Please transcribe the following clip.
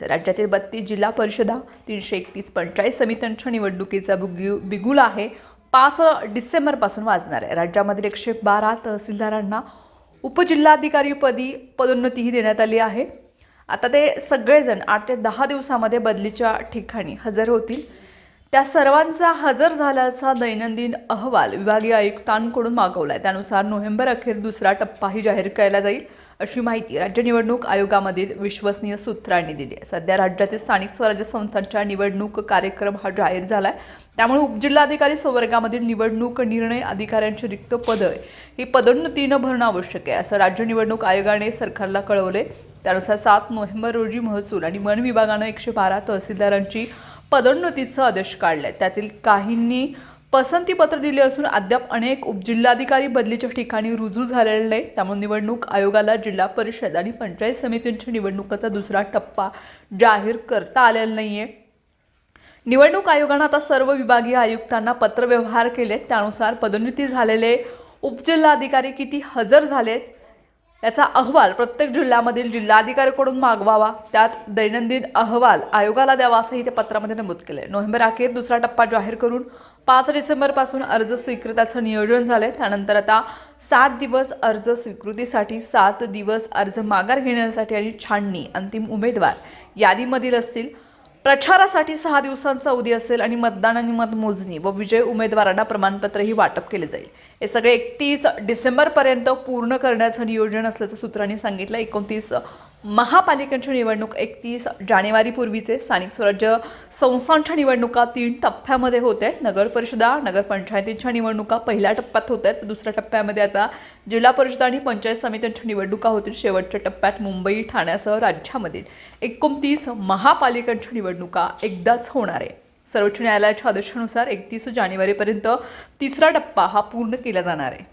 तर राज्यातील बत्तीस जिल्हा परिषदा तीनशे एकतीस पंचायत समित्यांच्या निवडणुकीचा बिगु बिगुल आहे. पाच डिसेंबरपासून वाजणार आहे. राज्यामधील एकशे बारा तहसीलदारांना उपजिल्हाधिकारीपदी पदोन्नतीही देण्यात आली आहे. आता ते सगळेजण आठ ते दहा दिवसामध्ये बदलीच्या ठिकाणी हजर होतील. त्या सर्वांचा हजर झाल्याचा दैनंदिन अहवाल विभागीय आयुक्तांकडून मागवला आहे. त्यानुसार नोव्हेंबर अखेर दुसरा टप्पाही जाहीर केला जाईल. अशी माहिती राज्य निवडणूक आयोगामधील विश्वसनीय सूत्रांनी दिली आहे. सध्या राज्यातील स्थानिक स्वराज्य संस्थांच्या निवडणूक कार्यक्रम हा जाहीर झाला आहे त्यामुळे उपजिल्हाधिकारी संवर्गामधील निवडणूक निर्णय अधिकाऱ्यांची रिक्त पदं ही पदोन्नतीनं भरणं आवश्यक आहे असं राज्य निवडणूक आयोगाने सरकारला कळवले त्यानुसार सात नोव्हेंबर रोजी महसूल आणि वन विभागानं एकशे बारा तहसीलदारांची पदोन्नतीचा आदेश काढलाय. त्यातील काहींनी पसंतीपत्र दिले असून अद्याप अनेक उपजिल्हाधिकारी बदलीच्या ठिकाणी रुजू झालेले नाही त्यामुळे निवडणूक आयोगाला जिल्हा परिषद आणि पंचायत समितींच्या निवडणुकाचा दुसरा टप्पा जाहीर करता आलेला नाही आहे निवडणूक आयोगानं आता सर्व विभागीय आयुक्तांना पत्रव्यवहार केले त्यानुसार पदोन्नती झालेले उपजिल्हाधिकारी किती हजर झालेत? याचा अहवाल प्रत्येक जिल्ह्यामधील जिल्हाधिकाऱ्याकडून मागवावा. त्यात दैनंदिन अहवाल आयोगाला द्यावा असंही त्या पत्रामध्ये नमूद केलं आहे नोव्हेंबर अखेर दुसरा टप्पा जाहीर करून पाच डिसेंबरपासून अर्ज स्वीकृताचं नियोजन झालं आहे त्यानंतर आता सात दिवस अर्ज स्वीकृतीसाठी सात दिवस अर्ज माघार घेण्यासाठी आणि छाननी अंतिम उमेदवार यादीमधील असतील प्रचारासाठी सहा दिवसांचा अवधी असेल आणि मतदान आणि मतमोजणी व विजय उमेदवारांना प्रमाणपत्रही वाटप केले जाईल. हे सगळे एकतीस डिसेंबरपर्यंत पूर्ण करण्याचं नियोजन असल्याचं सूत्रांनी सांगितलं. एकोणतीस महापालिकांची निवडणूक एकतीस जानेवारीपूर्वीचे स्थानिक स्वराज्य संस्थांच्या निवडणुका तीन टप्प्यामध्ये होत. आहेत नगरपरिषदा नगरपंचायतींच्या निवडणुका पहिल्या टप्प्यात होत आहेत दुसऱ्या टप्प्यामध्ये आता जिल्हा परिषद आणि पंचायत समित्यांच्या निवडणुका होतील. शेवटच्या टप्प्यात मुंबई ठाण्यासह राज्यामधील एकोणतीस महापालिकांच्या निवडणुका एकदाच होणार आहे. सर्वोच्च न्यायालयाच्या आदेशानुसार एकतीस जानेवारीपर्यंत तिसरा टप्पा हा पूर्ण केला जाणार आहे.